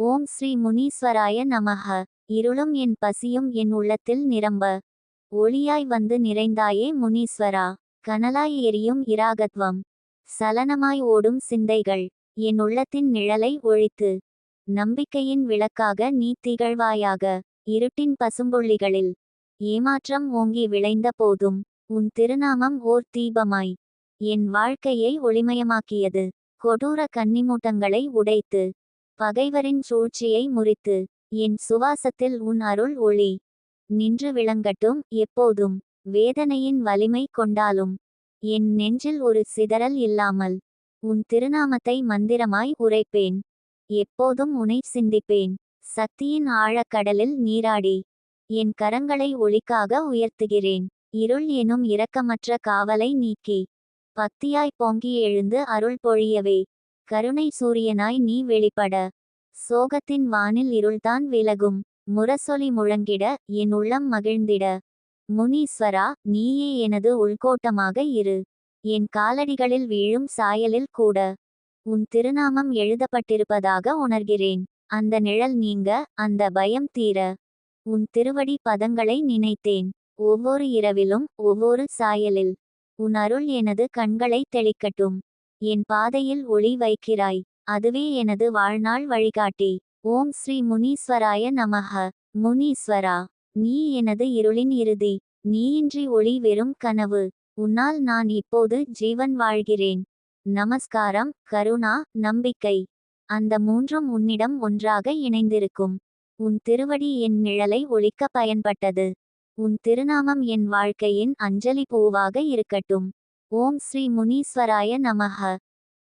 ஓம் ஸ்ரீ முனீஸ்வராய நமக இருளும் என் பசியும் என் உள்ளத்தில் நிரம்ப. ஒளியாய் வந்து நிறைந்தாயே முனீஸ்வரா. கனலாய் எரியும் இராகத்வம். சலனமாய் ஓடும் சிந்தைகள். என் உள்ளத்தின் நிழலை ஒழித்து. நம்பிக்கையின் விளக்காக நீ திகழ்வாயாக. இருட்டின் பசும்புள்ளிகளில் ஏமாற்றம் ஓங்கி விளைந்த போதும். உன் திருநாமம் ஓர் தீபமாய். என் வாழ்க்கையை ஒளிமயமாக்கியது. கொடூர கன்னிமூட்டங்களை உடைத்து. பகைவரின் சூழ்ச்சியை முறித்து என் சுவாசத்தில் உன் அருள் ஒளி. நின்று விளங்கட்டும் எப்போதும் வேதனையின் வலிமை கொண்டாலும். என் நெஞ்சில் ஒரு சிதறல் இல்லாமல் உன் திருநாமத்தை மந்திரமாய் உரைப்பேன். எப்போதும் உனை சிந்திப்பேன். சக்தியின் ஆழக்கடலில் நீராடி என் கரங்களை ஒளிக்காக உயர்த்துகிறேன். இருள் எனும் இரக்கமற்ற காவலை நீக்கி பக்தியாய் பொங்கி எழுந்து அருள் பொழியவே. கருணை சூரியனாய் நீ வெளிப்பட. சோகத்தின் வானில் இருள்தான் விலகும். முரசொலி முழங்கிட என் உள்ளம் மகிழ்ந்திட. முனீஸ்வரா நீயே எனது உள்கோட்டமாக இரு. என் காலடிகளில் வீழும் சாயலில் கூட. உன் திருநாமம் எழுதப்பட்டிருப்பதாக உணர்கிறேன். அந்த நிழல் நீங்க அந்த பயம் தீர. உன் திருவடி பதங்களை நினைத்தேன். ஒவ்வொரு இரவிலும் ஒவ்வொரு சாயலில். உன் அருள் எனது கண்களை தெளிக்கட்டும். என் பாதையில் ஒளி வைக்கிறாய். அதுவே எனது வாழ்நாள் வழிகாட்டி. ஓம் ஸ்ரீ முனீஸ்வராய நமக முனீஸ்வரா நீ எனது இருளின் இறுதி. நீயின்றி ஒளி வெறும் கனவு. உன்னால் நான் இப்போது ஜீவன் வாழ்கிறேன். நமஸ்காரம் கருணா நம்பிக்கை. அந்த மூன்றும் உன்னிடம் ஒன்றாக இணைந்திருக்கும். உன் திருவடி என் நிழலை ஒழிக்க பயன்பட்டது. உன் திருநாமம் என் வாழ்க்கையின் அஞ்சலி பூவாக இருக்கட்டும். ஓம் ஸ்ரீ முனீஸ்வராய நமஹ.